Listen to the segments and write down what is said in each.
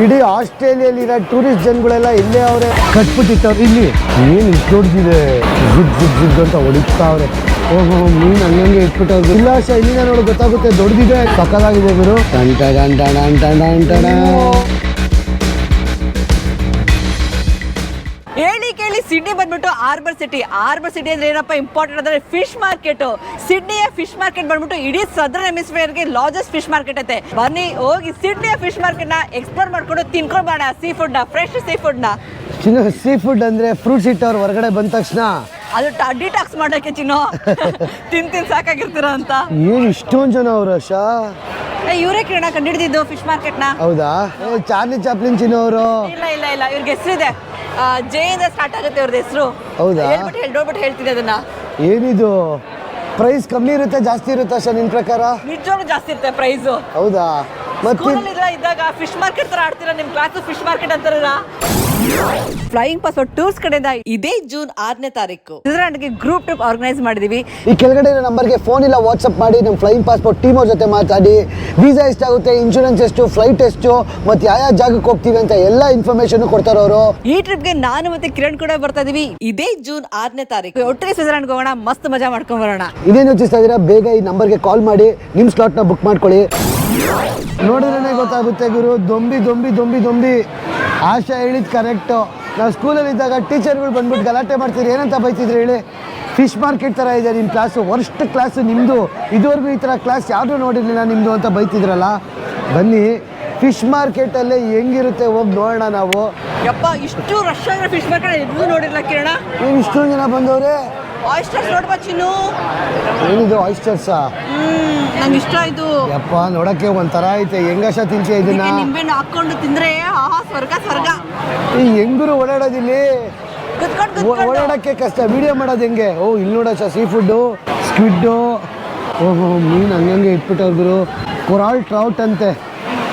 ಇಡೀ ಆಸ್ಟ್ರೇಲಿಯಲ್ಲಿರೋ ಟೂರಿಸ್ಟ್ ಜನಗಳೆಲ್ಲ ಇಲ್ಲೇ ಅವರೇ. ಕಟ್ಬಿಟ್ಟಿತ್ತವ್ರು ಇಲ್ಲಿ. ಏನು ಇಷ್ಟು ದೊಡ್ಡದಿದೆ ಜಿಗ್ ಜಿಗ್ ಜಿಗ್ ಅಂತ ಹೊಡಿತಾವ್ರೆ. ಓಹೋ ಮೀನು ಹಂಗಂಗೆ ಇಟ್ಬಿಟ್ಟು ಇಲ್ಲ ಸರ್ ಇಲ್ಲಿ ನೋಡಿ ಗೊತ್ತಾಗುತ್ತೆ ದೊಡ್ಡದಿದೆ ಸಕ್ಕದಾಗಿದೆ ಗುರು. ಟಂಟ ಟಂಟ ಟಂಟ ಟನ್ ಸಿಡ್ನಿ ಬಂದ್ಬಿಟ್ಟು ಆರ್ಬರ್ ಸಿಟಿ ಆರ್ಬರ್ ಸಿಟಿ ಅಂದ್ರೆ ಏನಪ್ಪ ಇಂಪಾರ್ಟೆಂಟ್ ಅಂದ್ರೆ ಫಿಶ್ ಮಾರ್ಕೆಟ್ ಸಿಡ್ನಿಯ ಫಿಶ್ ಮಾರ್ಕೆಟ್ ಬಂದ್ಬಿಟ್ಟು ಇಡೀ ಸದರ್ನ್ ಹೆಮಿಸ್ಫಿಯರ್ಗೆ ಲಾರ್ಜೆಸ್ಟ್ ಫಿಶ್ ಮಾರ್ಕೆಟ್ ಐತೆ. ಬನ್ನಿ ಹೋಗಿ ಸಿಡ್ನಿಯ ಫಿಶ್ ಮಾರ್ಕೆಟ್ನ ಎಕ್ಸ್ಪ್ಲೋರ್ ಮಾಡ್ಕೊಂಡು ತಿನ್ಕೊಂಡು ಬೇಡ ಸೀ ಫುಡ್ನ ಫ್ರೆಶ್ ಸೀ ಫುಡ್ನ. ಚಿನ್ನ ಸೀ ಫುಡ್ ಅಂದ್ರೆ ಫ್ರೂಟ್ಸ್ ಇಟ್ಟವ್ರು ಹೊರಗಡೆ ಬಂದ ತಕ್ಷಣ. ಅದು ಡಿಟಾಕ್ಸ್ ಮಾಡೋಕೆ ಚಿನ್ನು. ತಿನ್ ತಿನ್ ಸಾಕಾಗಿರ್ತೀರ ಅಂತ. ಏನ್ ಇಷ್ಟೊಂದು ಜನ ಅವ್ರು ಆಶಾ ಏ, ಇವರೇ ಕಿರಣ ಕಂಡಿಡಿದಿದ್ದು ಫಿಶ್ ಮಾರ್ಕೆಟ್ನ. ಹೌದಾ? ಚಾರ್ಲಿ ಚಾಪ್ಲಿನ್ ಚಿನ್ನೋರು ಇಲ್ಲ ಇಲ್ಲ ಇಲ್ಲ. ಇವ್ರಿಗೆ ಹೆಸರಿದೆ. ಜೆ ಇಂದ ಸ್ಟಾರ್ಟ್ ಆಗುತ್ತೆ ಅವ್ರದ್ದು ಹೆಸರು. ಹೌದಾ? ಹೇಳ್ಬಿಟ್ಟು ಹೇಳಿ ನೋಡ್ಬಿಟ್ಟು ಹೇಳ್ತೀನಿ ಅದನ್ನ. ಏನಿದು? ಪ್ರೈಸ್ ಕಮ್ಮಿ ಇರುತ್ತೆ ಜಾಸ್ತಿ ಇರುತ್ತೆ ಅಷ್ಟೇ ನಿನ್ ಪ್ರಕಾರ? ನಿಜವಾಗ್ಲೂ ಜಾಸ್ತಿ ಇರುತ್ತೆ ಪ್ರೈಸು ಹೌದಾ? ಮತ್ತೆ ಇದ್ದಾಗ ಫಿಶ್ ಮಾರ್ಕೆಟ್ ತರ ಆಡ್ತೀರಾ? ನಿಮ್ ಕ್ಲಾಸ್ ಫಿಶ್ ಮಾರ್ಕೆಟ್ ಅಂತಾರಲ್ಲ ಫ್ಲೈಯಿಂಗ್ ಪಾಸ್ಪೋರ್ಟ್ ಟೂರ್ಸ್ ಕಡೆಯಿಂದ ಇದೇ ಜೂನ್ ಆರನೇ ತಾರೀಕು. ಸ್ವಿಟ್ಜರ್ಲ್ಯಾಂಡ್ಗೆ ಗ್ರೂಪ್ ಟ್ರಿಪ್ ಆರ್ಗನೈಸ್ ಮಾಡಿದೀವಿ. ಈ ಕೆಳಗಡೆ ಇರೋ ನಂಬರ್ಗೆ ಫೋನ್ ಇಲ್ಲ ವಾಟ್ಸಪ್ ಮಾಡಿ ನಮ್ಮ ಫ್ಲೈಯಿಂಗ್ ಪಾಸ್ಪೋರ್ಟ್ ಟೀಮ್ ಅವ್ರ ಜೊತೆ ಮಾತಾಡಿ. ವೀಸಾ ಎಷ್ಟಾಗುತ್ತೆ ಇನ್ಶೂರೆನ್ಸ್ ಎಷ್ಟು ಫ್ಲೈಟ್ ಎಷ್ಟು ಮತ್ತೆ ಯಾವ ಯಾವ ಜಾಗಕ್ಕೆ ಹೋಗ್ತೀವಿ ಅಂತ ಎಲ್ಲ ಇನ್ಫಾರ್ಮೇಶನ್ ಕೊಡ್ತಾರೆ ಅವರು. ಈ ಟ್ರಿಪ್ಗೆ ನಾನು ಮತ್ತೆ ಕಿರಣ್ ಕೂಡ ಬರ್ತಾ ಇದೀವಿ. ಇದೇ ಜೂನ್ ಆರನೇ ತಾರೀಕು. ಒಟ್ಟಿಗೆ ಸ್ವಿಟ್ಜರ್ಲ್ಯಾಂಡ್ ಹೋಗೋಣ ಮಸ್ತ್ ಮಜಾ ಮಾಡ್ಕೊಂಡ್ ಬರೋಣ. ಇದೇನು ಯೋಚಿಸ್ತಾ ಇದೀರಾ? ಬೇಗ ಈ ನಂಬರ್ಗೆ ಕಾಲ್ ಮಾಡಿ ನಿಮ್ಮ ಸ್ಲಾಟ್ನ ಬುಕ್ ಮಾಡ್ಕೊಳ್ಳಿ. ನೋಡಿದ್ರೇ ಗೊತ್ತಾಗುತ್ತೆ ಗುರು. ದೊಂಬಿ ದೊಂಬಿ ದೊಂಬಿ ದೊಂಬಿ. ಆಶಾ ಹೇಳಿದ್ ಕರೆಕ್ಟು ನಾವು ಸ್ಕೂಲಲ್ಲಿ ಇದ್ದಾಗ ಟೀಚರ್ಗಳು ಬಂದ್ಬಿಟ್ಟು ಗಲಾಟೆ ಮಾಡ್ತೀರಿ ಏನಂತ ಬೈತಿದ್ರು ಹೇಳಿ? ಫಿಶ್ ಮಾರ್ಕೆಟ್ ಥರ ಇದೆ ನಿಮ್ಮ ಕ್ಲಾಸು ವರ್ಸ್ಟ್ ಕ್ಲಾಸು ನಿಮ್ಮದು ಇದುವರೆಗೂ ಈ ಥರ ಕ್ಲಾಸ್ ಯಾರು ನೋಡಿರಲಿಲ್ಲ ನಿಮ್ಮದು ಅಂತ ಬೈತಿದ್ರಲ್ಲ? ಬನ್ನಿ. ಫಿಶ್ ಅಲ್ಲಿ ಹೆಂಗಿರುತ್ತೆ ಹೋಗಿ ನೋಡೋಣ ನಾವು. ಯಪ್ಪ ಇಷ್ಟು ರಶ್ ಆಗಿರೋ ಫಿಶ್ ಮಾರ್ಕೆಟ್ ನೋಡಿರಲ್ಲ ಕಿರಣ. ಇಷ್ಟೊಂದು ಜನ ಬಂದವ್ರೆ? ಆಯಿಸ್ಟರ್ಸ್ ನೋಡ್ಬಾ ಚಿನ್ನು. ಏನಿದು ಆಯಿಸ್ಟರ್ಸ್ ನಂಗೆ ಇಷ್ಟ ಆಯ್ತು. ಯಪ್ಪ ನೋಡಕ್ಕೆ ಒಂಥರ ಐತೆ. ಹೆಂಗಶ ತಿನ್ಸಿ ಇದನ್ನ? ನಿಂಬೆಹಣ್ಣು ಹಾಕೊಂಡು ತಿಂದ್ರೆ ಆಹಾ ಸ್ವರ್ಗ ಸ್ವರ್ಗ. ಈ ಹೆಂಗರು ಓಡಾಡೋದಿಲ್ಲಿ ಓಡಾಡಕ್ಕೆ ಕಷ್ಟ. ವಿಡಿಯೋ ಮಾಡೋದು ಹೆಂಗೆ? ಓ ಇಲ್ಲಿ ನೋಡೋಶ ಸೀ ಫುಡ್ಡು ಸ್ಕ್ವಿಡ್ಡು ಓಹೋ ಮೀನು ಹಂಗಂಗೆ ಇಟ್ಬಿಟ್ಟವ್ರು ಕೊರಾಲ್ ಟ್ರೌಟ್ ಅಂತೆ.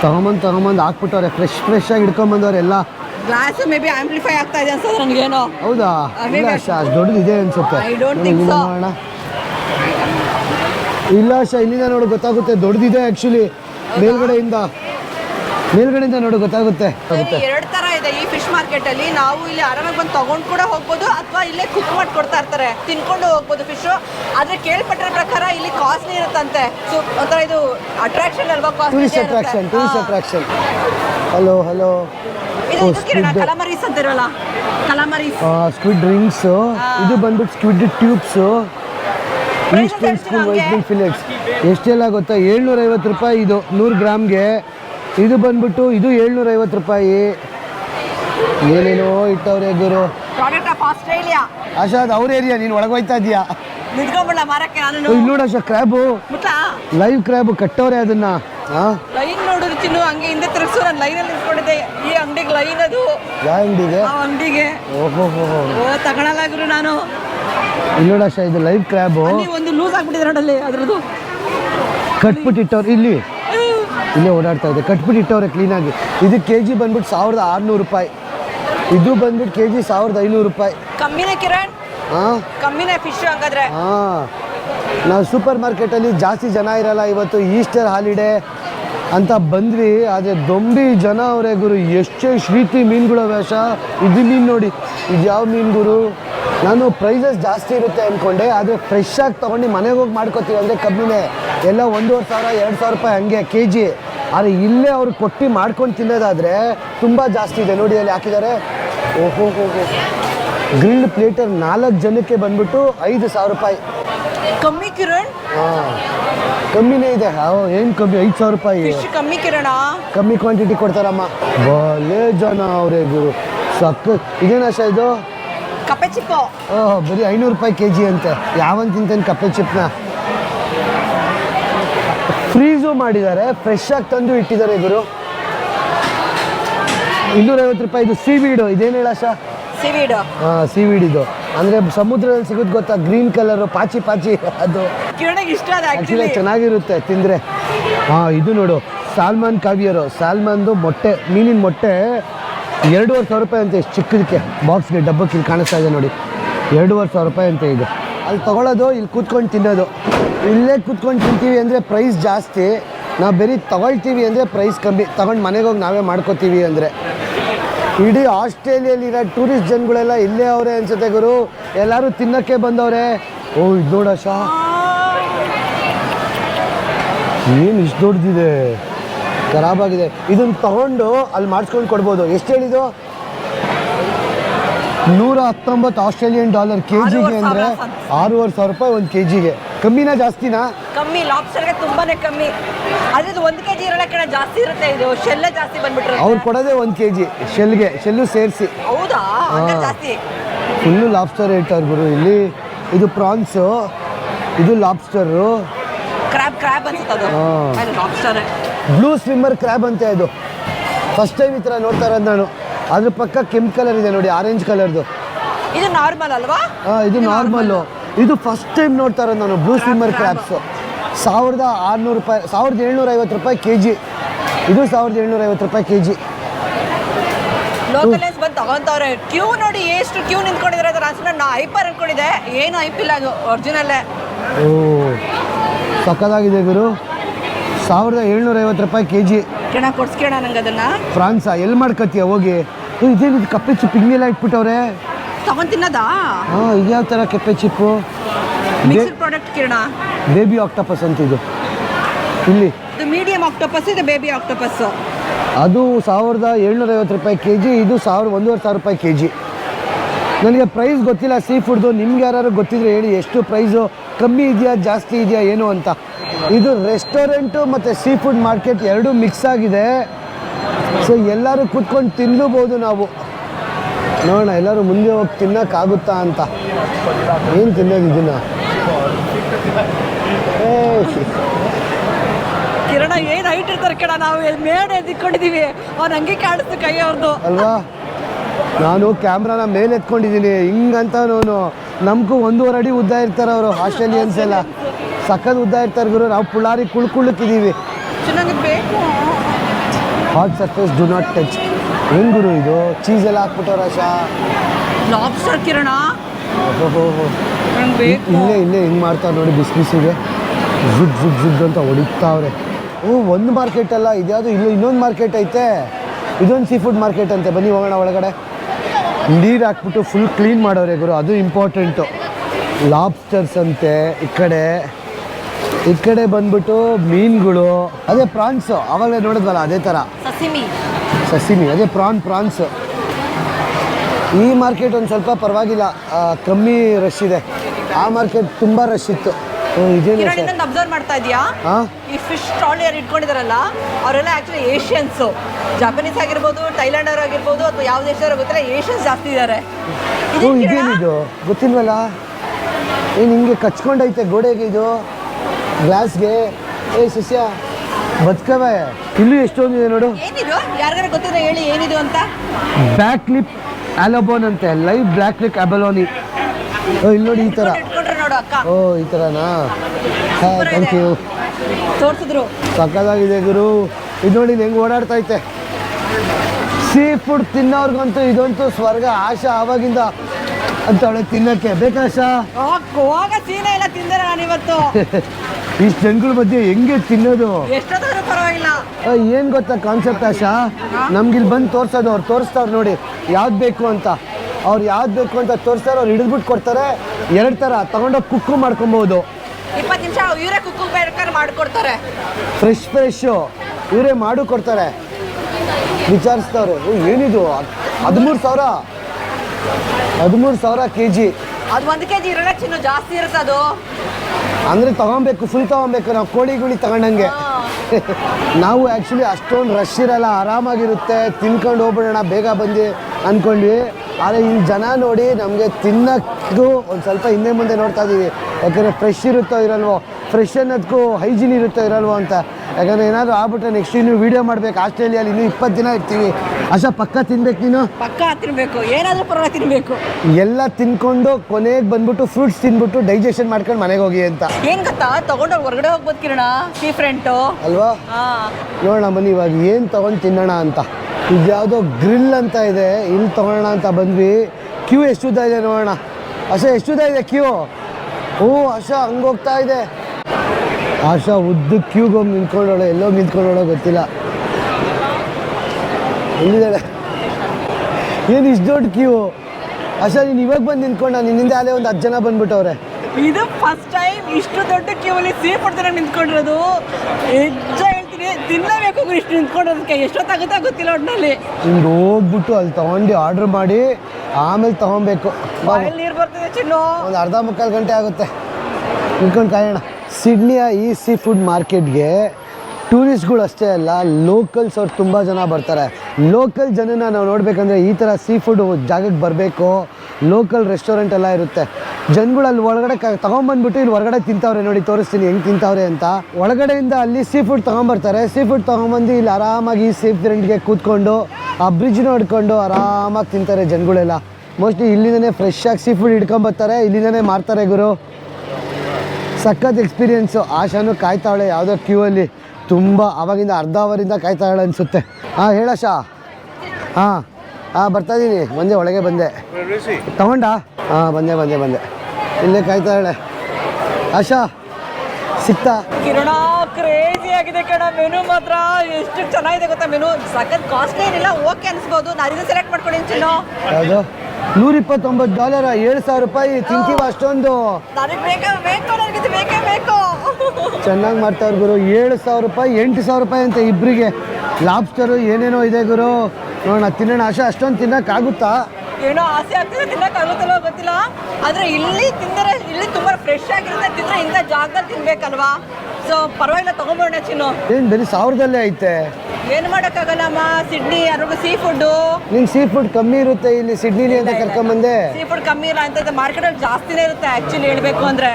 ತಗೊಂಬಂದು ತಗೊಂಬಂದು ಹಾಕ್ಬಿಟ್ಟವ್ರೆ. ಫ್ರೆಶ್ ಫ್ರೆಶ್ ಆಗಿ ಹಿಡ್ಕೊಂಬಂದವ್ರೆ ಎಲ್ಲ. ಗ್ಲಾಸ್ ಮೇ ಬಿ ಆಂಪ್ಲಿಫೈ ಆಗ್ತಾ ಇದೆ ಅನ್ಸೋದು ನನಗೇನೋ ಹೌದಾ? ಇಲ್ಲ ಅಷ್ಟ ಅಷ್ಟು ದೊಡ್ಡದಿದೆ ಅನ್ಸುತ್ತೆ. ಐ don't ಥಿಂಕ್ ಇಲ್ಲಿ so. ನೋಡೋಣ. ಇಲ್ಲ ಅಷ್ಟ ಇಲ್ಲಿಂದ ನೋಡು ಗೊತ್ತಾಗುತ್ತೆ. ದೊಡ್ಡದಿದೆ ಆ್ಯಕ್ಚುಲಿ ಮೇಲ್ಗಡೆಯಿಂದ. ಮೇಲ್ಗಡೆಯಿಂದ ನೋಡು ಗೊತ್ತಾಗುತ್ತೆ. ಎರಡು ತರ ಇದೆ ಈ ಫಿಶ್ ಮಾರ್ಕೆಟ್ ಅಲ್ಲಿ. ನಾವು ಇಲ್ಲಿ ಆರಾಮಾಗಿ ಬಂದು ತಗೊಂಡ್ ಕೂಡ ಹೋಗ್ಬೋದು ಅಥವಾ ಇಲ್ಲೇ ಕುಕ್ ಮಾಡಿ ಕೊಡ್ತಾ ಇರ್ತಾರೆ. ತಿನ್ಕೊಂಡು ಹೋಗ್ಬೋದು ಫಿಶ್ ಆದ್ರೆ ಕೇಳ್ಪಟ್ಟಿರೋ ಪ್ರಕಾರ ಇಲ್ಲಿ ಕಾಸ್ಟ್ಲಿ ಇರುತ್ತಂತೆ. ಸೊ ಒಂಥರ ಇದು ಅಟ್ರಾಕ್ಷನ್ ಅಲ್ವಾ? Tourist attraction tourist attraction hello hello calamaris ಅಂತ ಇರೋಲ್ಲ ಕಲಮರೀಸ್ ಸ್ಕ್ವಿಡ್ ರಿಂಗ್ಸ್ ಇದು ಬಂದ್ಬಿಟ್ಟು squid tubes eastern school fillets ಎಷ್ಟೆಲ್ಲ ಗೊತ್ತಾ? ಏಳ್ನೂರೈವತ್ತು ರೂಪಾಯಿ ಇದು ನೂರು ಗ್ರಾಮ್ಗೆ. ಇದು ಬಂದ್ಬಿಟ್ಟು ಇದು ಏಳ್ನೂರೈವತ್ತು ರೂಪಾಯಿ. ಏನೇನೋ ಇಟ್ಟವ್ರೆ ಗುರು. ಆಶಾ ಅದು ಅವ್ರ ಏರಿಯಾ ನೀನು ಒಳಗೆ ಹೋಯ್ತಾ ಇದೀಯಾ ಇಲ್ಲಿ ನೋಡ ಆಶಾ ಕ್ರ್ಯಾಬು ಲೈವ್ ಕ್ರ್ಯಾಬು ಕಟ್ಟವ್ರೆ ಅದನ್ನ. ಲೈನ್ ನೋಡಿದ್ರು ಚಿನ್ನು ಹಂಗೆ ಹಿಂದೆ ತಿರುಗಿಸು ನಾನು ಲೈನಲ್ಲಿ ನಿಂತ್ಕೊಂಡಿದ್ದೆ. ಈ ಅಂಗಡಿಗೆ ಲೈನ್ ಅದು. ಯಾವ ಅಂಗಡಿಗೆ? ಆ ಅಂಗಡಿಗೆ. ಓಹೋ ಓ ತಗೊಳಲಾಗ್ರು ನಾನು. ಇಲ್ಲಿ ಇದು ಲೈವ್ ಕ್ರ್ಯಾಬ್ ಅಲ್ಲಿ ಒಂದು ಲೂಸ್ ಆಗ್ಬಿಟ್ಟಿದೆ ನೋಡಲ್ಲಿ ಅದ್ರದ್ದು. ಕಟ್ಬಿಟ್ಟಿಟ್ಟವ್ರು ಇಲ್ಲಿ. ಇಲ್ಲೇ ಓಡಾಡ್ತಾ ಇದೆ ಕಟ್ಬಿಟ್ಟಿಟ್ಟವ್ರೆ ಕ್ಲೀನಾಗಿ ಇದು ಕೆ ಜಿ ಬಂದ್ಬಿಟ್ಟು ಸಾವಿರದ ಆರುನೂರು ರೂಪಾಯಿ. ಇದು ಬಂದ್ಬಿಟ್ಟು ಕೆ ಜಿ ಸಾವಿರದ ಐನೂರು ರೂಪಾಯಿ. ಕಮ್ಮಿನೇ ಕಿರಣ್. ಹಾಂ? ಕಮ್ಮಿನೇ ಫಿಶ್ ಹಂಗಾದ್ರೆ. ಹಾಂ. ನಾವು ಸೂಪರ್ ಮಾರ್ಕೆಟಲ್ಲಿ ಜಾಸ್ತಿ ಜನ ಇರಲ್ಲ ಇವತ್ತು ಈಸ್ಟರ್ ಹಾಲಿಡೇ ಅಂತ ಬಂದ್ವಿ. ಆದರೆ ದೊಂಬಿ ಜನ ಅವರೇ ಗುರು, ಎಷ್ಟೇ ಶ್ರೀತಿ ಮೀನುಗಳ ವೇಷ, ಇದು ಮೀನು ನೋಡಿ, ಇದು ಯಾವ ಮೀನು ಗುರು? ನಾನು ಪ್ರೈಸಸ್ ಜಾಸ್ತಿ ಇರುತ್ತೆ ಅಂದ್ಕೊಂಡೆ ಆದರೆ ಫ್ರೆಶ್ ಆಗಿ ತೊಗೊಂಡು ಮನೆಗೆ ಹೋಗಿ ಮಾಡ್ಕೋತೀವಿ ಅಂದರೆ ಕಮ್ಮಿನೇ ಎಲ್ಲ ಒಂದೂವರೆ ಸಾವಿರ, ಎರಡು ಸಾವಿರ ರೂಪಾಯಿ ಹಂಗೆ ಕೆ ಜಿ ಆದರೆ ಇಲ್ಲೇ ಅವ್ರು ಕೊಟ್ಟು ಮಾಡ್ಕೊಂಡು ತಿನ್ನೋದಾದರೆ ತುಂಬ ಜಾಸ್ತಿ ಇದೆ. ನೋಡಿ ಅಲ್ಲಿ ಹಾಕಿದ್ದಾರೆ. ಓಹೋ ಹೋ ಗ್ರಿಲ್ಡ್ ಪ್ಲೇಟರ್ ನಾಲ್ಕು ಜನಕ್ಕೆ ಬಂದ್ಬಿಟ್ಟು ಐದು ಸಾವಿರ ರೂಪಾಯಿ. ಕಮ್ಮಿ ಕಿರಣ್? ಹಾಂ. ಕಮ್ಮಿನೇ ಇದೆ. ಏನು ಕಮ್ಮಿ? ಐದು ಸಾವಿರ ರೂಪಾಯಿ. ಫಿಶ್ ಕಮ್ಮಿ ಕಿರಣ? ಕಮ್ಮಿ ಕ್ವಾಂಟಿಟಿ ಕೊಡ್ತಾರಮ್ಮ. ಭಲೇ ಜನ ಅವರೇ ಗುರು. ಸಕ್ಕ ಇದೇನ ಇದು? ಕಪ್ಪೆ ಚಿಪ್ಪು. ಓಹ್ ಬರೀ ಐನೂರು ರೂಪಾಯಿ ಕೆ ಜಿ ಅಂತೆ. ಯಾವನ್ ತಿಂತೇನೆ ಕಪ್ಪೆ ಚಿಪ್ನ? ಫ್ರೀಸು ಮಾಡಿದ್ದಾರೆ. ಫ್ರೆಶ್ ಆಗಿ ತಂದು ಇಟ್ಟಿದ್ದಾರೆ ಗುರು. ಇನ್ನೂರೈವತ್ತು ರೂಪಾಯಿ ಇದು ಸೀವೀಡು ಇದೇನು ಹೇಳಾಶ ಸಿವಿಡ್ ಹಾಂ ಸೀವೀಡ್ ಇದು ಅಂದರೆ ಸಮುದ್ರದಲ್ಲಿ ಸಿಗುತ್ತೆ ಗೊತ್ತಾ? ಗ್ರೀನ್ ಕಲರು ಪಾಚಿ ಪಾಚಿ ಅದು. ಇಷ್ಟ ಆ್ಯಕ್ಚುಲಿ ಚೆನ್ನಾಗಿರುತ್ತೆ ತಿಂದರೆ. ಹಾಂ ಇದು ನೋಡು ಸಾಲ್ಮನ್ ಕಾವ್ಯರು. ಸಾಲ್ಮನ್ದು ಮೊಟ್ಟೆ ಮೀನಿನ ಮೊಟ್ಟೆ ಎರಡೂವರೆ ಸಾವಿರ ರೂಪಾಯಿ ಅಂತ ಇಷ್ಟು ಚಿಕ್ಕದಕ್ಕೆ ಬಾಕ್ಸ್ಗೆ ಡಬ್ಬಕ್ಕೆ ಇಲ್ಲಿ ಕಾಣಿಸ್ತಾ ಇದೆ ನೋಡಿ. ಎರಡೂವರೆ ಸಾವಿರ ರೂಪಾಯಿ ಅಂತ ಇದೆ. ಅಲ್ಲಿ ತೊಗೊಳೋದು ಇಲ್ಲಿ ಕೂತ್ಕೊಂಡು ತಿನ್ನೋದು. ಇಲ್ಲೇ ಕೂತ್ಕೊಂಡು ತಿಂತೀವಿ ಅಂದರೆ ಪ್ರೈಸ್ ಜಾಸ್ತಿ. ನಾವು ಬರೀ ತೊಗೊಳ್ತೀವಿ ಅಂದರೆ ಪ್ರೈಸ್ ಕಮ್ಮಿ. ತಗೊಂಡು ಮನೆಗೆ ಹೋಗಿ ನಾವೇ ಮಾಡ್ಕೋತೀವಿ ಅಂದರೆ. ಇಡೀ ಆಸ್ಟ್ರೇಲಿಯಲ್ಲಿರೋ ಟೂರಿಸ್ಟ್ ಜನಗಳೆಲ್ಲ ಇಲ್ಲೇ ಅವರೇ ಅನ್ಸುತ್ತೆ ಗುರು. ಎಲ್ಲರೂ ತಿನ್ನಕ್ಕೆ ಬಂದವ್ರೆ. ಓ ಇದು ನೋಡ ಶಾ ಏನು ಇಷ್ಟು ದೊಡ್ಡದಿದೆ ಖರಾಬಾಗಿದೆ. ಇದನ್ನು ತಗೊಂಡು ಅಲ್ಲಿ ಮಾಡಿಸ್ಕೊಂಡು ಕೊಡ್ಬೋದು. ಎಷ್ಟು ಹೇಳಿದು ನೂರ ಹತ್ತೊಂಬತ್ತು ಆಸ್ಟ್ರೇಲಿಯನ್ ಡಾಲರ್ ಕೆ ಜಿಗೆ ಅಂದರೆ ಆರೂವರೆ ಸಾವಿರ ರೂಪಾಯಿ ಒಂದು ಕೆ ಜಿಗೆ ಕಮ್ಮಿನಾ ಜಾಸ್ತಿನಾ? ಕಮ್ಮಿ ಲಾಬ್ಸ್ಟರ್ಗೆ ತುಂಬಾನೇ ಕಮ್ಮಿ. ಅದ್ರದ್ದು ಒಂದು ಕೆಜಿ ಇರಲ್ಲ ಕಣ ಜಾಸ್ತಿ ಇರುತ್ತೆ ಇದು. ಶೆಲ್ಲೇ ಜಾಸ್ತಿ ಬಂದ್ಬಿಟ್ರೆ ಅವ್ರು ಕೊಡೋದೇ ಒಂದು ಕೆ ಜಿ ಶೆಲ್ಗೆ ಶೆಲ್ಲು ಸೇರಿಸಿ. ಹೌದಾ? ಹಾ. ಜಾಸ್ತಿ. ಫುಲ್ಲು ಲಾಬ್ಸ್ಟರ್ ಹೇಳ್ತಾರೆ ಗುರು ಇಲ್ಲಿ. ಇದು ಪ್ರಾನ್ಸು ಇದು ಲಾಬ್ಸ್ಟರು ಕ್ರ್ಯಾಬ್ ಕ್ರ್ಯಾಬ್ ಅನ್ಸುತ್ತೆ ಅದು. ಹಾ. ಲಾಬ್ಸ್ಟರ್ ಬ್ಲೂ ಸ್ವಿಮ್ಮರ್ ಕ್ರ್ಯಾಬ್ ಅಂತೆ ಇದು. ಫಸ್ಟ್ ಟೈಮ್ ಈ ಥರ ನೋಡ್ತಾ ಇರೋದು ನಾನು. ಅದ್ರ ಪಕ್ಕ ಕೆಂಪ್ ಕಲರ್ ಇದೆ ನೋಡಿ ಆರೆಂಜ್ ಕಲರ್ದು ಇದು ನಾರ್ಮಲ್ ಅಲ್ವಾ? ಹಾಂ ಇದು ನಾರ್ಮಲ್ಲು ಇದು ಫಸ್ಟ್ ಟೈಮ್ ನೋಡ್ತಾ ಇರೋದು ನಾನು ಬ್ಲೂ ಸ್ವಿಮ್ಮರ್ ಕ್ರ್ಯಾಪ್ಸು ಸಾವಿರದ ಆರುನೂರು ರೂಪಾಯಿ ಸಾವಿರದ ಏಳ್ನೂರ ಐವತ್ತು ರೂಪಾಯಿ ಕೆ ಜಿ ಇದು ಸಾವಿರದ ಏಳ್ನೂರ ಐವತ್ತು ರೂಪಾಯಿ ಕೆ ಜಿ ಲೋಕಲೈಸ್ ಬಂದು ತಗೊಂತವ್ರೆ. ಕ್ಯೂ ನೋಡಿ ಎಷ್ಟು ಕ್ಯೂ ನಿಂತ್ಕೊಂಡಿದ್ರೆ ಅದರ ಅಷ್ಟು ನಾ ಐಪರ್ ಅನ್ಕೊಂಡಿದ್ದೆ. ಏನು ಐಪ್ ಇಲ್ಲ ಅದು ಒರಿಜಿನಲ್ಲೇ ಓ ಸಕ್ಕದಾಗಿದೆ ಗುರು. ಸಾವಿರದ ಏಳ್ನೂರ ಐವತ್ತು ರೂಪಾಯಿ ಕೆ ಜಿ ಕೆಣ ಕೊಡ್ಸ್ಕೋಣ ನಂಗೆ ಅದನ್ನ. ಫ್ರಾನ್ಸಾ ಎಲ್ಲಿ ಮಾಡ್ಕತ್ತೀಯ ಹೋಗಿ? ಇದೇನಿದು ಕಪ್ಪೆ ಚಿಪ್ ಹಿಂಗೆಲ್ಲ ಇಟ್ಬಿಟ್ಟವ್ರೆ? ತಗೊಂಡ್ ತಿನ್ನದಾ? ಹಾಂ ಇದ್ಯಾವ ಥರ ಕೆಪ್ಪೆ ಚಿಪ್ಪು? ಮಿಕ್ಸ್ಡ್ ಪ್ರಾಡಕ್ಟ್ ಕಿರಣ ಬೇಬಿ ಆಕ್ಟೋಪಸ್ ಅಂತ ಇದು. ಇಲ್ಲಿ. ಇದು ಮೀಡಿಯಂ ಆಕ್ಟೋಪಸ್ ಇದು ಬೇಬಿ ಆಕ್ಟೋಪಸ್ ಅದು ಸಾವಿರದ ಏಳ್ನೂರ ಐವತ್ತು ರೂಪಾಯಿ ಕೆ ಜಿ ಇದು ಸಾವಿರದ ಒಂದೂವರೆ ಸಾವಿರ ರೂಪಾಯಿ ಕೆ ಜಿ ನನಗೆ ಪ್ರೈಸ್ ಗೊತ್ತಿಲ್ಲ ಸೀ ಫುಡ್ದು ನಿಮ್ಗೆ ಯಾರು ಗೊತ್ತಿದ್ರೆ ಹೇಳಿ ಎಷ್ಟು ಪ್ರೈಸು ಕಮ್ಮಿ ಇದೆಯಾ ಜಾಸ್ತಿ ಇದೆಯಾ ಏನು ಅಂತ. ಇದು ರೆಸ್ಟೋರೆಂಟು ಮತ್ತು ಸೀ ಫುಡ್ ಮಾರ್ಕೆಟ್ ಎರಡೂ ಮಿಕ್ಸ್ ಆಗಿದೆ. ಸೊ ಎಲ್ಲರೂ ಕೂತ್ಕೊಂಡು ತಿನ್ನಲೂಬೋದು ನಾವು. ನೋಡೋಣ ಎಲ್ಲರೂ ಮುಂದೆ ಹೋಗಿ ತಿನ್ನೋಕ್ಕಾಗುತ್ತಾ ಅಂತ. ಏನು ತಿನ್ನೋದು ಇದನ್ನು? ಏ ಕಿರಣ ಏನ್ ಹೈಟ್ ಇರ್ತಾರೆ ಕಣ ನಾವು ಮೇಲೆ ಎದ್ಕೊಂಡಿದ್ದೀವಿ ಅವ್ನು ಹಂಗೆ ಕಾಣಿಸ್ತು ಕೈ ಅವ್ರದ್ದು ಅಲ್ವಾ? ನಾನು ಕ್ಯಾಮ್ರಾನ ಮೇಲೆ ಎತ್ಕೊಂಡಿದ್ದೀನಿ ಹಿಂಗಂತ ನಾನು. ನಮಗೂ ಒಂದೂವರೆ ಅಡಿ ಉದ್ದ ಇರ್ತಾರೆ ಅವರು ಆಸ್ಟ್ರೇಲಿಯನ್ಸ್ ಎಲ್ಲ. ಸಖತ್ ಉದ್ದ ಇರ್ತಾರೆ ಗುರು. ನಾವು ಪುಳಾರಿ ಕುಳ್ ಕುಳ್ಳಕ್ಕಿದ್ದೀವಿ ಚೆನ್ನಾಗಿ ಬೇಕು. Hot surface do not touch ಹೆಂಗ್ ಗುರು ಇದು? ಚೀಸ್ ಎಲ್ಲ ಹಾಕ್ಬಿಟ್ಟವ್ರ ರಶಾ ಲಾಬ್ಸ್ಟರ್ ಕಿರಣ? ಇಲ್ಲೇ ಇಲ್ಲೇ ಹಿಂಗೆ ಮಾಡ್ತಾರೆ ನೋಡಿ ಬಿಸಿ ಬಿಸಿಗೆ ಜುಗ್ ಜುಗ್ ಜುಗ್ ಅಂತ ಹೊಡಿತಾವ್ರೆ. ಓ ಒಂದು ಮಾರ್ಕೆಟ್ ಅಲ್ಲ ಇದ್ಯಾವುದು ಇಲ್ಲೂ ಇನ್ನೊಂದು ಮಾರ್ಕೆಟ್ ಐತೆ. ಇದೊಂದು ಸೀ ಫುಡ್ ಮಾರ್ಕೆಟ್ ಅಂತೆ. ಬನ್ನಿ ಹೋಗೋಣ ಒಳಗಡೆ. ನೀರು ಹಾಕ್ಬಿಟ್ಟು ಫುಲ್ ಕ್ಲೀನ್ ಮಾಡೋರೆ ಗುರು. ಅದು ಇಂಪಾರ್ಟೆಂಟು ಲಾಬ್ಸ್ಟರ್ಸ್ ಅಂತೆ ಈ ಕಡೆ. ಈ ಕಡೆ ಬಂದ್ಬಿಟ್ಟು ಮೀನುಗಳು. ಅದೇ ಪ್ರಾನ್ಸು. ಆವಾಗಲೇ ನೋಡಿದ್ವಲ್ಲ ಅದೇ ಥರ ಸಸಿಮಿ ಅದೇ ಪ್ರಾನ್ ಪ್ರಾನ್ಸ್. ಈ ಮಾರ್ಕೆಟ್ ಒಂದು ಸ್ವಲ್ಪ ಪರವಾಗಿಲ್ಲ. ಕಮ್ಮಿ ರಶ್ ಇದೆ. ಆ ಮಾರ್ಕೆಟ್ ತುಂಬ ರಶ್ ಇತ್ತು. ಅಬ್ಸರ್ವ್ ಮಾಡ್ತಾ ಇದೀಯಾ ಈ ಫಿಶ್ ಟ್ರಾಲಿ ಯಾರು ಇಟ್ಕೊಂಡಿದಾರಲ್ಲ ಅವರೆಲ್ಲ ಆಕ್ಚುಲಿ ಏಷ್ಯನ್ಸು ಜಪಾನೀಸ್ ಆಗಿರ್ಬೋದು ಥೈಲ್ಯಾಂಡ್ ಅವ್ರು ಆಗಿರ್ಬೋದು ಅಥವಾ ಯಾವ ದೇಶದವ್ರು ಗೊತ್ತಿಲ್ಲ ಏಷ್ಯನ್ಸ್ ಜಾಸ್ತಿ ಇದ್ದಾರೆ ಇದೇನಿದು? ಗೊತ್ತಿಲ್ವಲ್ಲ? ಏನು ಹಿಂಗೆ ಕಚ್ಕೊಂಡೈತೆ ಗೋಡೆಗೆ ಇದು? ಗ್ಲಾಸ್ಗೆ ಏ ಸಸ್ಯ ಬದುಕವೆ. ಇಲ್ಲೂ ಎಷ್ಟೊಂದಿದೆ ನೋಡು. ಏನಿದು? ಯಾರಿಗಾರ ಗೊತ್ತಿದ್ರೆ ಹೇಳಿ ಏನಿದು ಅಂತ? ಬ್ಯಾಕ್ ಲಿಪ್ ಆಲಬೋನ್ ಅಂತೆ. ಲೈವ್ ಬ್ಲ್ಯಾಕ್ ಲಿಪ್ ಅಬಲೋನಿ ಓ ಇಲ್ಲಿ ನೋಡಿ ಈ ಥರ ಇಟ್ಕೊಂಡ್ರೆ ನೋಡು ಅಕ್ಕ. ಓ ಈ ಥರನಾ ಹಾಂ ಥ್ಯಾಂಕ್ ಯು ತೋರ್ಸಿದ್ರು. ಸಕ್ಕದಾಗಿದೆ ಗುರು. ಇದು ನೋಡಿ ಹೆಂಗೆ ಓಡಾಡ್ತೈತೆ ಸೀ ಫುಡ್ ತಿನ್ನೋರ್ಗಂತೂ ಇದಂತೂ ಸ್ವರ್ಗ ಆಶಾ ಆವಾಗಿಂದ ಅವಳಿಗೆ ತಿನ್ನಕ್ಕೆ. ಬೇಕಾ ಆಶಾ? ಹೋಗ ಸೀನೆ ಎಲ್ಲ ತಿಂದೆ ನಾನು ಇವತ್ತು ಇಷ್ಟು ಜನಗಳ ಮಧ್ಯೆ ಹೆಂಗೆ ತಿನ್ನೋದು? ಎಷ್ಟೊತ್ತಾದ್ರೂ ಪರವಾಗಿಲ್ಲ. ಏನು ಗೊತ್ತಾ ಕಾನ್ಸೆಪ್ಟ್ ಆಶಾ? ನಮ್ಗೆ ಇಲ್ಲಿ ಬಂದು ತೋರ್ಸೋದು ಅವ್ರು ತೋರಿಸ್ತಾರೆ ನೋಡಿ ಯಾವ್ದು ಬೇಕು ಅಂತ. ಅವ್ರು ಯಾವ್ದು ಬೇಕು ಅಂತ ತೋರಿಸ್ತಾರೆ ಅವ್ರು ಹಿಡಿದ್ಬಿಟ್ಟು ಕೊಡ್ತಾರೆ. ಎರಡು ಥರ ತಗೊಂಡೋಗಿ ಕುಕ್ಕು ಮಾಡ್ಕೊಬೋದು. ಇಪ್ಪತ್ತು ನಿಮಿಷ ಇವರೇ ಕುಕ್ಕು ಬೇಕಾದ್ರೆ ಮಾಡ್ಕೊಡ್ತಾರೆ. ಫ್ರೆಶ್ ಫ್ರೆಶ್ಶು ಇವರೇ ಮಾಡು ಕೊಡ್ತಾರೆ. ವಿಚಾರಿಸ್ತಾವ್ರೆ ಓ ಏನಿದು? ಹದಿಮೂರು ಸಾವಿರ? ಹದಿಮೂರು ಸಾವಿರ ಕೆ ಜಿ ಅದು ಒಂದು ಕೆ ಜಿ ಇರೋಣ ಚಿನ್ನ ಜಾಸ್ತಿ ಇರುತ್ತೆ ಅದು ಅಂದರೆ ತಗೊಬೇಕು ಫುಲ್ ತಗೊಬೇಕು ನಾವು ಕೋಳಿ ಗುಳಿ ತಗೊಂಡಂಗೆ. ನಾವು ಆ್ಯಕ್ಚುಲಿ ಅಷ್ಟೊಂದು ರಶ್ ಇರಲ್ಲ ಆರಾಮಾಗಿರುತ್ತೆ ತಿನ್ಕೊಂಡು ಹೋಗ್ಬಿಡೋಣ ಬೇಗ ಬಂದು ಅಂದ್ಕೊಂಡ್ವಿ ಆದರೆ ಇಲ್ಲಿ ಜನ ನೋಡಿ ನಮಗೆ ತಿನ್ನೋಕ್ಕೂ ಒಂದು ಸ್ವಲ್ಪ ಹಿಂದೆ ಮುಂದೆ ನೋಡ್ತಾ ಇದ್ದೀವಿ ಯಾಕಂದರೆ ಫ್ರೆಶ್ ಇರುತ್ತೋ ಇರಲ್ವೋ ಫ್ರೆಶ್ ಅನ್ನೋದಕ್ಕೂ ಹೈಜಿನ್ ಇರುತ್ತೋ ಇರಲ್ವೋ ಅಂತ. ಯಾಕಂದರೆ ಏನಾದರೂ ಆಗ್ಬಿಟ್ರೆ ನೆಕ್ಸ್ಟ್ ಇನ್ನು ವೀಡಿಯೋ ಮಾಡಬೇಕು. ಆಸ್ಟ್ರೇಲಿಯಲ್ಲಿ ಇನ್ನೂ ಇಪ್ಪತ್ತು ದಿನ ಇರ್ತೀವಿ. ಅಷ್ಟೇ ಪಕ್ಕ ತಿನ್ಬೇಕು ನೀನು? ಪಕ್ಕ ತಿನ್ಬೇಕು. ಏನಾದ್ರೂ ಪರವಾಗಿ ತಿನ್ಬೇಕು. ಎಲ್ಲ ತಿನ್ಕೊಂಡು ಕೊನೆಗೆ ಬಂದ್ಬಿಟ್ಟು ಫ್ರೂಟ್ಸ್ ತಿನ್ಬಿಟ್ಟು ಡೈಜೆಷನ್ ಮಾಡ್ಕೊಂಡು ಮನೆಗೆ ಹೋಗಿ ಅಂತ. ಏನ್ ಗೊತ್ತಾ? ತಗೊಂಡು ಹೊರಗಡೆ ಹೋಗ್ಬೋದು ಕಿರಣ. ಸೀ ಫ್ರೆಂಟು ಅಲ್ವಾ? ಹಾ. ನೋಡೋಣ ಬನ್ನಿ ಇವಾಗ ಏನು ತೊಗೊಂಡು ತಿನ್ನೋಣ ಅಂತ. ಇದು ಯಾವುದೋ ಗ್ರಿಲ್ ಅಂತ ಇದೆ. ಇಲ್ಲಿ ತೊಗೊಳ್ಳೋಣ ಅಂತ ಬಂದ್ವಿ. ಕ್ಯೂ ಎಷ್ಟು ಉದ್ದ ಇದೆ ನೋಡೋಣ. ಅಶ ಎಷ್ಟು ಉದ್ದ ಇದೆ ಕ್ಯೂ ಓ ಅಶ ಹಂಗೆ ಹೋಗ್ತಾ ಇದೆ. ಆಶಾ ಉದ್ದ ಕ್ಯೂಗೆ ಹೋಗಿ ನಿಂತ್ಕೊಂಡೋಳೆ ಎಲ್ಲೋ ನಿಂತ್ಕೊಂಡೋಳೋ ಗೊತ್ತಿಲ್ಲ. ಎಲ್ಲಿದ್ದಾಳೆ ಏನು ಇಷ್ಟು ದೊಡ್ಡ ಕ್ಯೂ ಆಶಾ ನೀನು ಇವಾಗ ಬಂದು ನಿಂತ್ಕೊಂಡ ನಿನ್ನಿಂದ ಅಲ್ಲೇ ಒಂದು ಹತ್ತು ಜನ ಬಂದ್ಬಿಟ್ಟವ್ರೆ. ಇದು ಫಸ್ಟ್ ಟೈಮ್ ಇಷ್ಟು ದೊಡ್ಡ ಕ್ಯೂ ಅಲ್ಲಿ ಸೇಫ್ ಫುಡ್ ನಿಂತ್ಕೊಂಡಿರೋದು. ನಿಜ ಹೇಳ್ತೀನಿ ತಿನ್ನಬೇಕು ಇಷ್ಟು ನಿಂತ್ಕೊಂಡಿರೋದಕ್ಕೆ ಎಷ್ಟೊತ್ತಾಗುತ್ತೆ ಗೊತ್ತಿಲ್ಲ ಒಟ್ಟಿನಲ್ಲಿ ಹಿಂಗೆ ಹೋಗ್ಬಿಟ್ಟು ಅಲ್ಲಿ ತೊಗೊಂಡು ಆರ್ಡ್ರ್ ಮಾಡಿ ಆಮೇಲೆ ತೊಗೊಬೇಕು. ನೀರು ಬರ್ತಿದೆ ಚಿನ್ನು. ಒಂದು ಅರ್ಧ ಮುಕ್ಕಾಲು ಗಂಟೆ ಆಗುತ್ತೆ. ನಿಂತ್ಕೊಂಡು ಕಾಯೋಣ. ಸಿಡ್ನಿಯ ಈ ಸೀ ಫುಡ್ ಮಾರ್ಕೆಟ್ಗೆ ಟೂರಿಸ್ಟ್ಗಳು ಅಷ್ಟೇ ಅಲ್ಲ ಲೋಕಲ್ಸ್ ಅವ್ರು ತುಂಬ ಜನ ಬರ್ತಾರೆ. ಲೋಕಲ್ ಜನನ ನಾವು ನೋಡಬೇಕಂದ್ರೆ ಈ ಥರ ಸೀ ಫುಡ್ ಜಾಗಕ್ಕೆ ಬರಬೇಕು ಲೋಕಲ್ ರೆಸ್ಟೋರೆಂಟ್ ಎಲ್ಲ ಇರುತ್ತೆ. ಜನಗಳು ಅಲ್ಲಿ ಒಳಗಡೆ ಕ, ತೊಗೊಂಬಂದ್ಬಿಟ್ಟು ಇಲ್ಲಿ ಹೊರಗಡೆ ತಿಂತಾವ್ರೆ ನೋಡಿ, ತೋರಿಸ್ತೀನಿ ಹೆಂಗೆ ತಿಂತಾವ್ರೆ ಅಂತ. ಒಳಗಡೆಯಿಂದ ಅಲ್ಲಿ ಸೀ ಫುಡ್ ತೊಗೊಂಬರ್ತಾರೆ. ಸೀ ಫುಡ್ ತೊಗೊಂಬಂದು ಇಲ್ಲಿ ಆರಾಮಾಗಿ ಸೀ ಫ್ರೆಂಡ್ಗೆ ಕೂತ್ಕೊಂಡು, ಆ ಬ್ರಿಡ್ಜ್ ನೋಡ್ಕೊಂಡು ಆರಾಮಾಗಿ ತಿಂತಾರೆ ಜನಗಳೆಲ್ಲ. ಮೋಸ್ಟ್ಲಿ ಇಲ್ಲಿಂದನೇ ಫ್ರೆಶ್ ಸೀ ಫುಡ್ ಹಿಡ್ಕೊಂಬರ್ತಾರೆ, ಇಲ್ಲಿಂದನೇ ಮಾರ್ತಾರೆ ಗುರು. ಸಖತ್ ಎಕ್ಸ್ಪೀರಿಯೆನ್ಸು ಆಶಾನು ಕಾಯ್ತಾವಳೆ ಯಾವುದೋ ಕ್ಯೂ ಅಲ್ಲಿ. ತುಂಬ ಅವಾಗಿಂದ ಅರ್ಧ ಅವರಿಂದ ಕಾಯ್ತಾವಳೆ ಅನಿಸುತ್ತೆ. ಹಾಂ ಹೇಳಾಶಾ ಹಾಂ ಹಾಂ ಬರ್ತಾ ಇದ್ದೀನಿ ಬಂದೆ ಒಳಗೆ ಬಂದೆ. ತಗೊಂಡ? ಹಾಂ ಬಂದೆ ಬಂದೆ ಬಂದೆ. ಇಲ್ಲೇ ಕಾಯ್ತಾಳೆ ಆಶಾ ಸಿಕ್ತಾ? ಕಿರಣ ಕ್ರೇಜಿ ಆಗಿದೆ ಕಣ ಮೆನು ಮಾತ್ರ ಎಷ್ಟು ಚೆನ್ನಾಗಿದೆ ಗೊತ್ತಾ ಮೆನು. ಸಖತ್ ಕಾಸ್ಟ್ಲಿ ಏನಿಲ್ಲ ಓಕೆ ಅನ್ಸ್ಬೋದು. ನಾನು ಇದು ಸೆಲೆಕ್ಟ್ ಮಾಡ್ಕೊಳ್ಳಿ ಚಿನ್ನು. ಯಾವುದು? ನೂರ ಇಪ್ಪತ್ತೊಂಬತ್ತು ಡಾಲರ ಏಳು ಸಾವಿರ ರೂಪಾಯಿ. ತಿಂತೀವ ಅಷ್ಟೊಂದು. ನನಗೆ ಬೇಕೇ ಬೇಕು ನನಗೆ ಬೇಕೇ ಬೇಕು. ಚೆನ್ನಾಗಿ ಮಾಡ್ತಾವ್ರು ಗುರು. ಏಳು ಸಾವಿರ ರೂಪಾಯಿ ಎಂಟು ಸಾವಿರ ರೂಪಾಯಿ ಅಂತ ಇಬ್ಬರಿಗೆ ಲಾಬ್ಸ್ಟರು ಏನೇನೋ ಇದೆ ಗುರು. ನೋಡೋಣ ತಿನ್ನೋಣ. ಆಶೆ ಅಷ್ಟೊಂದು ತಿನ್ನೋಕ್ಕಾಗುತ್ತಾ ಏನೋ ಆಸೆ ಆಗ್ತಿದೆ ತಿನ್ನೋಕ್ಕಾಗುತ್ತಲ್ಲ ಗೊತ್ತಿಲ್ಲ. ಆದರೆ ಇಲ್ಲಿ ತಿಂದರೆ ಇಲ್ಲಿ ತುಂಬ ಫ್ರೆಶ್ ಆಗಿರುತ್ತೆ. ತಿಂದರೆ ಇಂಥ ಜಾಗದಲ್ಲಿ ತಿನ್ಬೇಕಲ್ವಾ? ಸೊ ಪರವಾಗಿಲ್ಲ ತಗೊಂಬೋಣ ಚಿನ್ನು. ಏನು ಬರೀ ಸಾವಿರದಲ್ಲೇ ಐತೆ? ಏನು ಮಾಡೋಕ್ಕಾಗಲ್ಲಮ್ಮ ಸಿಡ್ನಿ ಅದ್ರ ಸೀ ಫುಡ್ಡು ನಿಮ್ ಸೀ ಫುಡ್ ಕಮ್ಮಿ ಇರುತ್ತೆ ಇಲ್ಲಿ ಸಿಡ್ನಿ ಅಂತ ಕರ್ಕೊಂಬಂದೆ. ಸೀ ಫುಡ್ ಕಮ್ಮಿ ಇಲ್ಲ ಅಂತ ಮಾರ್ಕೆಟಲ್ಲಿ ಜಾಸ್ತಿನೇ ಇರುತ್ತೆ ಆ್ಯಕ್ಚುಲಿ ಹೇಳ್ಬೇಕು ಅಂದರೆ.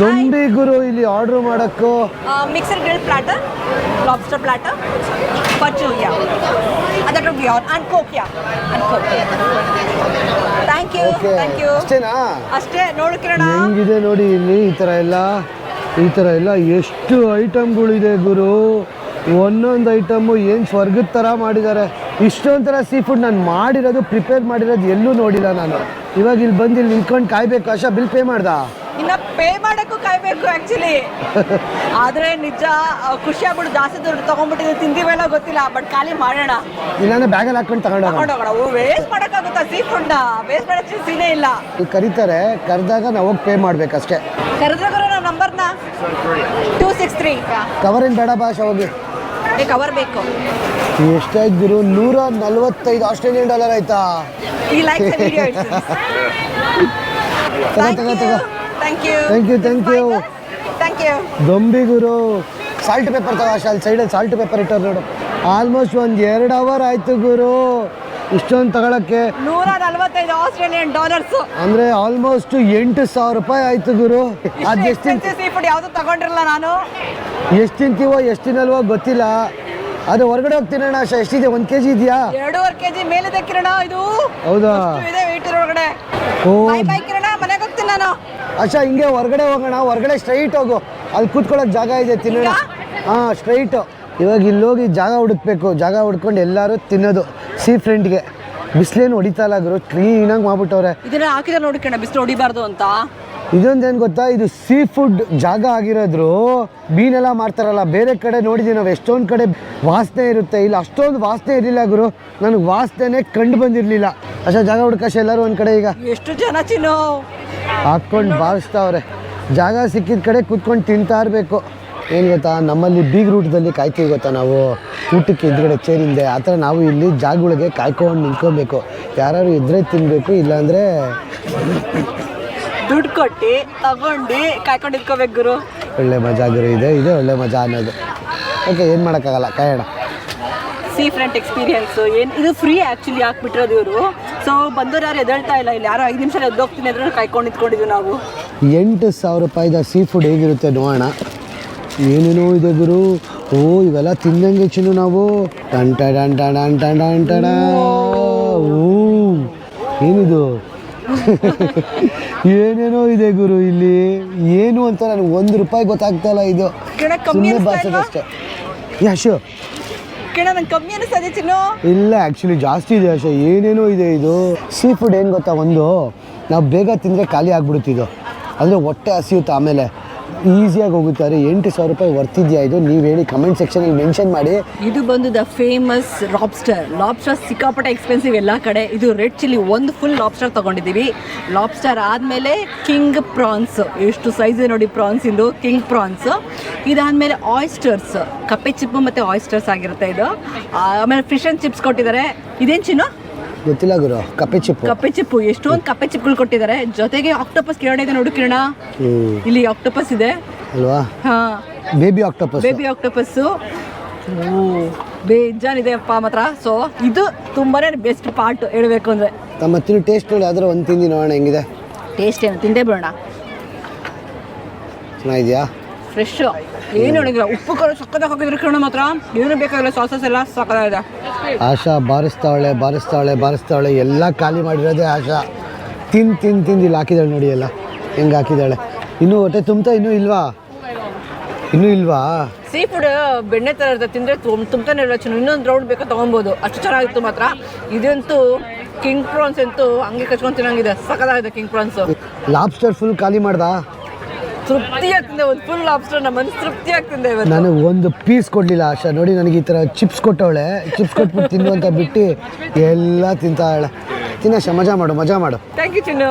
ದೊಂಬಿ ಗುರು ಇಲ್ಲಿ ಆರ್ಡರ್ ಮಾಡೋಕ್ಕೂ. Mixed grill platter lobster platter ಪಚ್ಚು ಯಾ ಅದರ Beant and coke yeah coke thank you thank you ಅಷ್ಟೇನಾ? ಅಷ್ಟೇ ನೋಡು ಕಿರಣ. ಹೆಂಗಿದೆ ನೋಡಿ ಇಲ್ಲಿ ಈ ಥರ ಎಲ್ಲ? ಈ ಥರ ಎಲ್ಲ ಎಷ್ಟು ಐಟಮ್ಗಳಿದೆ ಗುರು? ಒಂದೊಂದು ಐಟಮು ಏನು ಸ್ವರ್ಗದ ಥರ ಮಾಡಿದ್ದಾರೆ. ಇಷ್ಟೊಂದು ಥರ ಸೀ ಫುಡ್ ನಾನು ಮಾಡಿರೋದು ಪ್ರಿಪೇರ್ ಮಾಡಿರೋದು ಎಲ್ಲೂ ನೋಡಿಲ್ಲ ನಾನು. ಇವಾಗ ಇಲ್ಲಿ ಬಂದು ಇಲ್ಲಿ ನಿಂತ್ಕೊಂಡು ಕಾಯ್ಬೇಕು. ಆಶಾ ಬಿಲ್ ಪೇ ಮಾಡ್ದ? ಇನ್ನ ಪೇ ಮಾಡಕ್ಕೂ ಕಾಯ್ಬೇಕು ಆಕ್ಚುಲಿ ಆದ್ರೆ ನಿಜ ಖುಷಿ ಆಗ್ಬಿಟ್ಟು ಜಾಸ್ತಿ ದುಡ್ಡು ತಗೊಂಡ್ಬಿಟ್ಟಿದ್ರೆ ತಿಂದಿವೆಲ್ಲ ಗೊತ್ತಿಲ್ಲ ಬಟ್ ಖಾಲಿ ಮಾಡೋಣ. ಇಲ್ಲಾಂದ್ರೆ ಬ್ಯಾಗಲ್ಲಿ ಹಾಕೊಂಡು ತಗೊಂಡು ತಗೊಂಡೋಗೋಣ. ವೇಸ್ಟ್ ಮಾಡಕ್ಕಾಗುತ್ತ ಸೀ ಫುಡ್ ವೇಸ್ಟ್ ಮಾಡೋಕ್ಕೆ ಸೀನೇ ಇಲ್ಲ. ಈಗ ಕರೀತಾರೆ ಕರೆದಾಗ ನಾವು ಹೋಗಿ ಪೇ ಮಾಡ್ಬೇಕಷ್ಟೇ. ಕರೆದ್ರೆ ನಮ್ಮ ನಂಬರ್ನ ಟೂ ಸಿಕ್ಸ್ ತ್ರೀ ಕವರೇನು ಬೇಡ ಭಾಷೆ ಹೋಗಿ. ಕವರ್ ಬೇಕು. ಎಷ್ಟಾಯ್ತು ಗುರು ನೂರ ನಲ್ವತ್ತೈದು ಆಸ್ಟ್ರೇಲಿಯನ್ ಡಾಲರ್ ಆಯ್ತಾ? ಈ ಲೈಕ್ ವಿಡಿಯೋ ಥ್ಯಾಂಕ್ ತಗೋ ಥ್ಯಾಂಕ್ ಯು ಥ್ಯಾಂಕ್ ಯು ಗೊಂಬಿ ಗುರು ಸಾಲ್ಟ್ ಪೇಪರ್ ತಗೋ ಅಲ್ಲಿ ಸೈಡಲ್ಲಿ ಸಾಲ್ಟ್ ಪೇಪರ್ ಇಟ್ಟರು ನೋಡು. ಆಲ್ಮೋಸ್ಟ್ ಒಂದು ಎರಡು ಅವರ್ ಆಯ್ತು ಗುರು. ಇಷ್ಟೊಂದು ತಗೊಳಕ್ಕೆ ನೂರ ನಲ್ವತ್ತೈದು ಆಸ್ಟ್ರೇಲಿಯನ್ ಡಾಲರ್ಸ್. ಅಂದ್ರೆ ಆಲ್ಮೋಸ್ಟ್ ಎಂಟು ಸಾವಿರ ರೂಪಾಯಿ ಆಯ್ತು ಗುರು. ಅದು ಎಷ್ಟು ತಿನ್ ಸೀ ಫುಡ್ ಯಾವುದು ತಗೊಂಡಿರಲ್ಲ ನಾನು? ಎಷ್ಟು ತಿಂತೀವೋ ಎಷ್ಟು ತಿನ್ನಲ್ವೋ ಗೊತ್ತಿಲ್ಲ. ಅದು ಹೊರಗಡೆ ಹೋಗಿ ತಿನ್ನೋಣ ಅಷ್ಟೇ ಎಷ್ಟಿದೆ? ಒಂದು ಕೆ ಜಿ ಇದೆಯಾ? ಎರಡೂವರೆ ಕೆಜಿ ಮೇಲಿದೆ ಕಿರಣ ಇದು. ಹೌದಾ? ಅಷ್ಟು ಇದೆ ವೆಯ್ಟ್ ಒಳಗಡೆ ಓ ಬೈ ಕಿರಣ ಮನೆಗೆ ಹೋಗ್ತೀನಿ ನಾನು. ಅಚ್ಚಾ ಹಿಂಗೆ ಹೊರಗಡೆ ಹೋಗೋಣ ಹೊರಗಡೆ ಸ್ಟ್ರೈಟ್ ಹೋಗು. ಅಲ್ಲಿ ಕೂತ್ಕೊಳ್ಳೋಕೆ ಜಾಗ ಇದೆ ತಿನ್ನೋಣ. ಹಾಂ ಸ್ಟ್ರೈಟು ಇವಾಗ ಇಲ್ಲಿ ಹೋಗಿ ಜಾಗ ಹುಡುಕ್ಬೇಕು. ಜಾಗ ಹುಡ್ಕೊಂಡು ಎಲ್ಲರೂ ತಿನ್ನೋದು. ಸೀ ಫ್ರೆಂಡ್ಗೆ. ಬಿಸಿಲೇನು ಹೊಡಿತಾ ಇಲ್ಲ ಗುರು ಕ್ಲೀನಾಗಿ ಮಾಡ್ಬಿಟ್ಟವ್ರೆ. ಇದನ್ನ ಹಾಕಿದ್ರೆ ನೋಡಿ ಕಣ ಬಿಸಿಲು ಹೊಡಿಬಾರ್ದು ಅಂತ. ಇದೊಂದೇನು ಗೊತ್ತಾ ಇದು ಸೀ ಫುಡ್ ಜಾಗ ಆಗಿರೋದ್ರು ಮೀನೆಲ್ಲ ಮಾಡ್ತಾರಲ್ಲ ಬೇರೆ ಕಡೆ ನೋಡಿದ್ದೀವಿ ನಾವು ಎಷ್ಟೊಂದು ಕಡೆ ವಾಸನೆ ಇರುತ್ತೆ. ಇಲ್ಲಿ ಅಷ್ಟೊಂದು ವಾಸನೆ ಇರಲಿಲ್ಲ ಗುರು ನನಗೆ ವಾಸನೆ ಕಂಡು ಬಂದಿರಲಿಲ್ಲ. ಅಷ್ಟೇ ಜಾಗ ಹುಡ್ಕಾಶ ಎಲ್ಲರೂ ಒಂದು ಕಡೆ ಈಗ. ಎಷ್ಟು ಜನ ತಿನ್ನೋ ಹಾಕ್ಕೊಂಡು ಬಾರಿಸ್ತಾವ್ರೆ ಜಾಗ ಸಿಕ್ಕಿದ ಕಡೆ ಕೂತ್ಕೊಂಡು ತಿಂತಾ ಇರಬೇಕು. ಏನು ಗೊತ್ತಾ ನಮ್ಮಲ್ಲಿ ಬೀಗ್ ರೂಟದಲ್ಲಿ ಕಾಯ್ತೀವಿ ಗೊತ್ತಾ ನಾವು? ಊಟಕ್ಕೆ ಎದುರುಗಡೆ ಚೇರಿಂದೆ ಆ ಥರ ನಾವು ಇಲ್ಲಿ ಜಾಗಗಳಿಗೆ ಕಾಯ್ಕೊಂಡು ನಿಂತ್ಕೋಬೇಕು. ಯಾರು ಇದ್ರೆ ತಿನ್ನಬೇಕು ಇಲ್ಲಾಂದರೆ ದುಡ್ಡು ಕೊಟ್ಟು ತಗೊಂಡು ಕಾಯ್ಕೊಂಡು ಇಟ್ಕೋಬೇಕು ಗುರು. ಒಳ್ಳೆ ಮಜಾ ಗುರು ಇದೆ ಇದೆ ಒಳ್ಳೆ ಮಜಾ ಅನ್ನೋದು. ಓಕೆ ಏನು ಮಾಡೋಕ್ಕಾಗಲ್ಲ ಕಾಯೋಣ. ಸೀ ಫ್ರಂಟ್ ಎಕ್ಸ್ಪೀರಿಯನ್ಸು ಏನು ಇದು ಫ್ರೀ ಆ್ಯಕ್ಚುಲಿ ಹಾಕ್ಬಿಟ್ಟಿರೋದು ಇವರು. ಸೊ ಬಂದವ್ರು ಯಾರು ಎದಳ್ತಾ ಇಲ್ಲ ಇಲ್ಲಿ ಯಾರೋ ಐದು ನಿಮಿಷ ಎದ್ದೋಗ್ತೀನಿ ಅಂದ್ರೆ ಕಾಯ್ಕೊಂಡು ನಿಂತ್ಕೊಂಡಿದ್ವಿ ನಾವು. ಎಂಟು ಸಾವಿರ ರೂಪಾಯಿದ ಸೀ ಫುಡ್ ಹೇಗಿರುತ್ತೆ ನೋಡೋಣ. ಏನೇನೋ ಇದೆ ಗುರು. ಓ ಇವೆಲ್ಲ ತಿಂದಂಗೆ ಚಿನ್ನು ನಾವು. ಟಂಟ ಟಂಟ ಟಂಟ ಓ. ಏನಿದು? ಏನೇನೋ ಇದೆ ಗುರು ಇಲ್ಲಿ. ಏನು ಅಂತ ನನಗೆ ಒಂದು ರೂಪಾಯಿ ಗೊತ್ತಾಗ್ತಾ ಇಲ್ಲ ಇದು. ಸುಮ್ಮನೆ ಬಾರ್ಸೋದಷ್ಟೇ ಯಾಶು ಇಲ್ಲ ಆ್ಯಕ್ಚುಲಿ ಜಾಸ್ತಿ ಇದೆ ಅಷ್ಟೇ ಏನೇನೋ ಇದೆ ಇದು. ಸೀ ಫುಡ್ ಏನು ಗೊತ್ತಾ ಒಂದು? ನಾವು ಬೇಗ ತಿಂದರೆ ಖಾಲಿ ಆಗ್ಬಿಡುತ್ತೆ ಇದು. ಅಂದರೆ ಹೊಟ್ಟೆ ಹಸಿಯುತ್ತೆ ಆಮೇಲೆ. ಈಸಿಯಾಗಿ ಹೋಗುತ್ತಾರೆ. ಎಂಟು ಸಾವಿರ ರೂಪಾಯಿ ವರ್ತಿದ್ಯಾ ಇದು? ನೀವು ಹೇಳಿ ಕಮೆಂಟ್ ಸೆಕ್ಷನಲ್ಲಿ ಮೆನ್ಷನ್ ಮಾಡಿ. ಇದು ಬಂದು ದ ಫೇಮಸ್ ಲಾಬ್ಸ್ಟರ್ ಲಾಬ್ಸ್ಟರ್ ಸಿಕ್ಕಾಪಟ್ಟೆ ಎಕ್ಸ್ಪೆನ್ಸಿವ್ ಎಲ್ಲ ಕಡೆ. ಇದು ರೆಡ್ ಚಿಲ್ಲಿ ಒಂದು ಫುಲ್ ಲಾಬ್ಸ್ಟರ್ ತಗೊಂಡಿದ್ದೀವಿ. ಲಾಬ್ಸ್ಟರ್ ಆದಮೇಲೆ ಕಿಂಗ್ ಪ್ರಾನ್ಸ್ ಎಷ್ಟು ಸೈಜ್ ನೋಡಿ ಪ್ರಾನ್ಸ್ ಇಂದು. ಕಿಂಗ್ ಪ್ರಾನ್ಸ್ ಇದಾದಮೇಲೆ ಆಯಿಸ್ಟರ್ಸ್ ಕಪ್ಪೆ ಚಿಪ್ಪು ಮತ್ತು ಆಯಿಸ್ಟರ್ಸ್ ಆಗಿರುತ್ತೆ ಇದು. ಆಮೇಲೆ ಫಿಶ್ ಅಂಡ್ ಚಿಪ್ಸ್ ಕೊಟ್ಟಿದ್ದಾರೆ. ಇದೇನು ಚಿನ್ನು? ಗೊತ್ತಿಲ್ಲ ಗುರು. ಕಪ್ಪೆ ಚಿಪ್ಪು. ಕಪ್ಪೆ ಚಿಪ್ಪು. ಎಷ್ಟೊಂದು ಕಪ್ಪೆ ಚಿಪ್ಪುಗಳು ಕೊಟ್ಟಿದ್ದಾರೆ. ಜೊತೆಗೆ ಆಕ್ಟೋಪಸ್ ಕಿರಣ ಇದೆ ನೋಡು ಕಿರಣ. ಇಲ್ಲಿ ಆಕ್ಟೋಪಸ್ ಇದೆ. ಅಲ್ವಾ? ಹಾಂ. ಬೇಬಿ ಆಕ್ಟೋಪಸ್ ಬೇಬಿ ಆಕ್ಟೋಪಸ್ಸು ಬೇಜಾನಿದೆ ಅಪ್ಪ ಮಾತ್ರ. ಸೊ ಇದು ತುಂಬಾನೇ ಬೆಸ್ಟ್ ಪಾರ್ಟ್ ಹೇಳಬೇಕು ಅಂದ್ರೆ. ತಮ್ಮ ತಿನ್ನು ಟೇಸ್ಟ್ ನೋಡಿ ಯಾವ್ದಾರು ಒಂದು ತಿಂದಿ ನೋಡೋಣ ಹೆಂಗಿದೆ? ಟೇಸ್ಟ್ ಏನು? ತಿಂದೇ ಬಿಡೋಣ. ಚೆನ್ನಾಗಿದೆಯಾ? ಫ್ರೆಶ್ ಏನು ಹೇಳಿದ್ರೆ ಉಪ್ಪು ಖಾರ ಸಕ್ಕದಾಗ ಹಾಕಿದ್ರೆ ಕಿರಣ ಮಾತ್ರ. ಏನು ಬೇಕಾಗಿಲ್ಲ ಸಾಸಸ್ ಎಲ್ಲ ಸಕ್ಕತ್ತಾಗಿದೆ ಆಶಾ ಬಾರಿಸ್ತಾಳೆ ಬಾರಿಸ್ತಾಳೆ ಬಾರಿಸ್ತಾಳೆ ಎಲ್ಲ ಖಾಲಿ ಮಾಡಿರೋದೇ ಆಶಾ. ತಿನ್ ತಿನ್ ತಿಂದು ಇಲ್ಲಿ ಹಾಕಿದಾಳೆ ನೋಡಿ ಎಲ್ಲ. ಹೆಂಗೆ ಹಾಕಿದಾಳೆ? ಇನ್ನೂ ಹೊಟ್ಟೆ ತುಂಬ್ತಾ ಇನ್ನೂ ಇಲ್ವಾ? ಇನ್ನೂ ಇಲ್ವಾ? ಸೀ ಫುಡ್ ಬೆಣ್ಣೆ ಥರ ಇರುತ್ತೆ. ತಿಂದರೆ ತುಂಬ್ತಾನೆ ಚೆನ್ನಾಗಿ ಚೆನ್ನ ಇನ್ನೊಂದು ರೌಂಡ್ ಬೇಕಾ ತೊಗೊಬೋದು. ಅಷ್ಟು ಚೆನ್ನಾಗಿತ್ತು ಮಾತ್ರ. ಇದಂತೂ ಕಿಂಗ್ ಪ್ರಾನ್ಸ್ ಅಂತೂ ಹಂಗೆ ಕಚ್ಕೊಂಡು ತಿನ್ನಂಗಿದೆ. ಸಕಲಾಗಿದೆ ಕಿಂಗ್ ಪ್ರಾನ್ಸ್ ಲಾಬ್ಸ್ಟರ್ ಫುಲ್ ಖಾಲಿ ಮಾಡ್ದಾ? ತೃಪ್ತಿಯಾಗಿ ತಿಂದೆ ಒಂದು ಫುಲ್ ಲಾಬ್ಸ್ಟರ್ ನಮ್ಮ ಮನಸ್ಸು ತೃಪ್ತಿಯಾಗಿ ತಿಂದೆ ಇವತ್ತು. ನನಗೆ ಒಂದು ಪೀಸ್ ಕೊಡಲಿಲ್ಲ ಆಶಾ. ನೋಡಿ ನನಗೆ ಈ ಥರ ಚಿಪ್ಸ್ ಕೊಟ್ಟವಳೆ. ಚಿಪ್ಸ್ ಕೊಟ್ಬಿಟ್ಟು ತಿನ್ನು ಅಂತ ಬಿಟ್ಟು ಎಲ್ಲ ತಿಂತಾಳೆ. ತಿನ್ನ ಆಶಾ. ಮಜಾ ಮಾಡು ಮಜಾ ಮಾಡು. Thank you Chinnu.